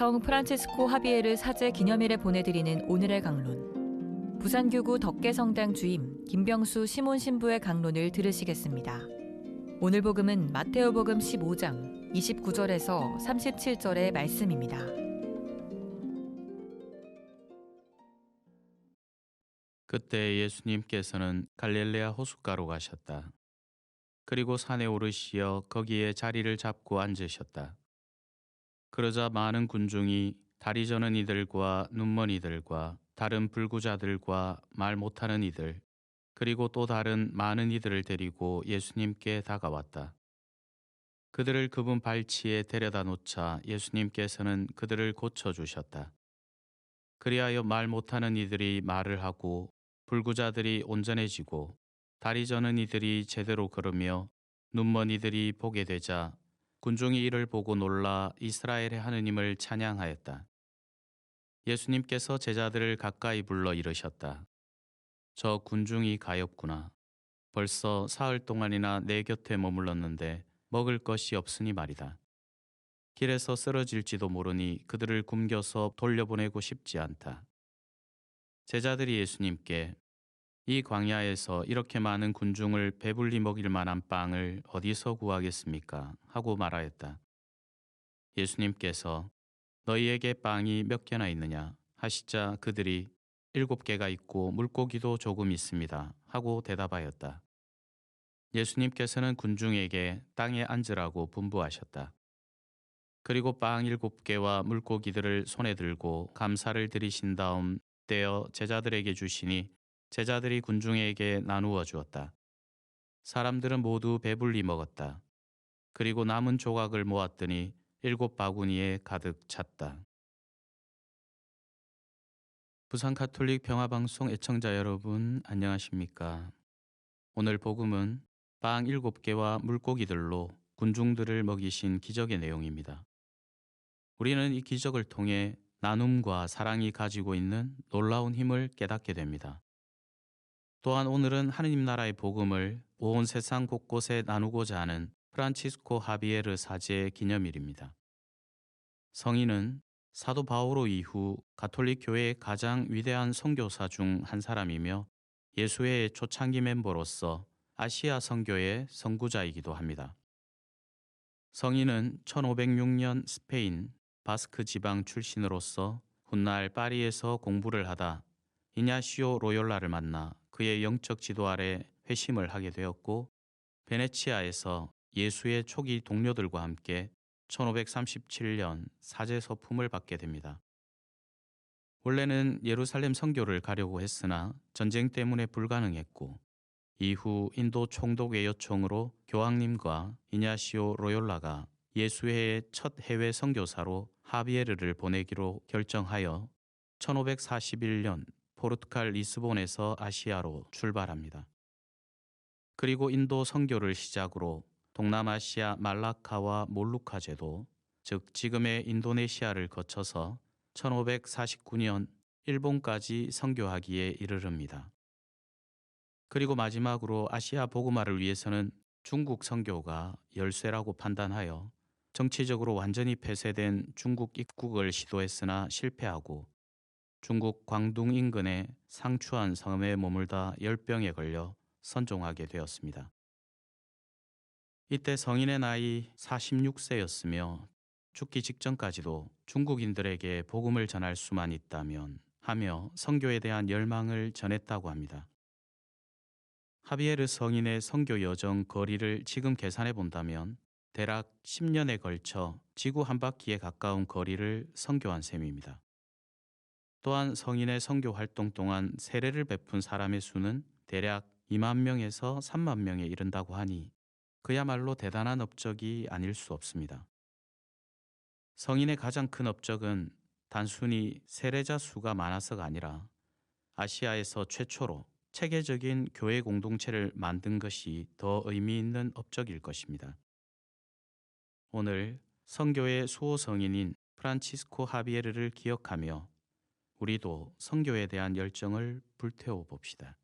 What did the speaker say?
성 프란체스코 하비에르 사제 기념일에 보내드리는 오늘의 강론. 부산교구 덕계성당 주임 김병수 시몬 신부의 강론을 들으시겠습니다. 오늘 복음은 마테오복음 15장 29절에서 37절의 말씀입니다. 그때 예수님께서는 갈릴레아 호숫가로 가셨다. 그리고 산에 오르시어 거기에 자리를 잡고 앉으셨다. 그러자 많은 군중이 다리 저는 이들과 눈먼 이들과 다른 불구자들과 말 못하는 이들 그리고 또 다른 많은 이들을 데리고 예수님께 다가왔다. 그들을 그분 발치에 데려다 놓자 예수님께서는 그들을 고쳐 주셨다. 그리하여 말 못하는 이들이 말을 하고 불구자들이 온전해지고 다리 저는 이들이 제대로 걸으며 눈먼 이들이 보게 되자 군중이 이를 보고 놀라 이스라엘의 하느님을 찬양하였다. 예수님께서 제자들을 가까이 불러 이르셨다. 저 군중이 가엾구나. 벌써 사흘 동안이나 내 곁에 머물렀는데 먹을 것이 없으니 말이다. 길에서 쓰러질지도 모르니 그들을 굶겨서 돌려보내고 싶지 않다. 제자들이 예수님께 이 광야에서 이렇게 많은 군중을 배불리 먹일 만한 빵을 어디서 구하겠습니까? 하고 말하였다. 예수님께서 너희에게 빵이 몇 개나 있느냐? 하시자 그들이 일곱 개가 있고 물고기도 조금 있습니다. 하고 대답하였다. 예수님께서는 군중에게 땅에 앉으라고 분부하셨다. 그리고 빵 일곱 개와 물고기들을 손에 들고 감사를 드리신 다음 떼어 제자들에게 주시니 제자들이 군중에게 나누어 주었다. 사람들은 모두 배불리 먹었다. 그리고 남은 조각을 모았더니 일곱 바구니에 가득 찼다. 부산 카톨릭 평화방송 애청자 여러분 안녕하십니까? 오늘 복음은 빵 일곱 개와 물고기들로 군중들을 먹이신 기적의 내용입니다. 우리는 이 기적을 통해 나눔과 사랑이 가지고 있는 놀라운 힘을 깨닫게 됩니다. 또한 오늘은 하느님 나라의 복음을 온 세상 곳곳에 나누고자 하는 프란치스코 하비에르 사제의 기념일입니다. 성인은 사도 바오로 이후 가톨릭 교회의 가장 위대한 선교사 중 한 사람이며 예수회의 초창기 멤버로서 아시아 선교의 선구자이기도 합니다. 성인은 1506년 스페인 바스크 지방 출신으로서 훗날 파리에서 공부를 하다 이냐시오 로yor라를 만나 그의 영적 지도 아래 회심을 하게 되었고 베네치아에서 예수의 초기 동료들과 함께 1537년 사제 서품을 받게 됩니다. 원래는 예루살렘 선교를 가려고 했으나 전쟁 때문에 불가능했고 이후 인도 총독의 요청으로 교황님과 이냐시오 로yor라가 예수회의 첫 해외 선교사로 하비에르를 보내기로 결정하여 1541년 포르투갈 리스본에서 아시아로 출발합니다. 그리고 인도 선교를 시작으로 동남아시아 말라카와 몰루카 제도, 즉 지금의 인도네시아를 거쳐서 1549년 일본까지 선교하기에 이르릅니다. 그리고 마지막으로 아시아 보그마를 위해서는 중국 선교가 열쇠라고 판단하여 정치적으로 완전히 폐쇄된 중국 입국을 시도했으나 실패하고 중국 광둥 인근의 상추안 섬에 머물다 열병에 걸려 선종하게 되었습니다. 이때 성인의 나이 46세였으며 죽기 직전까지도 중국인들에게 복음을 전할 수만 있다면 하며 성교에 대한 열망을 전했다고 합니다. 하비에르 성인의 성교 여정 거리를 지금 계산해 본다면 대략 10년에 걸쳐 지구 한 바퀴에 가까운 거리를 성교한 셈입니다. 또한 성인의 성교 활동 동안 세례를 베푼 사람의 수는 대략 2만 명에서 3만 명에 이른다고 하니 그야말로 대단한 업적이 아닐 수 없습니다. 성인의 가장 큰 업적은 단순히 세례자 수가 많아서가 아니라 아시아에서 최초로 체계적인 교회 공동체를 만든 것이 더 의미 있는 업적일 것입니다. 오늘 성교의 수호 성인인 프란치스코 하비에르를 기억하며 우리도 성교에 대한 열정을 불태워 봅시다.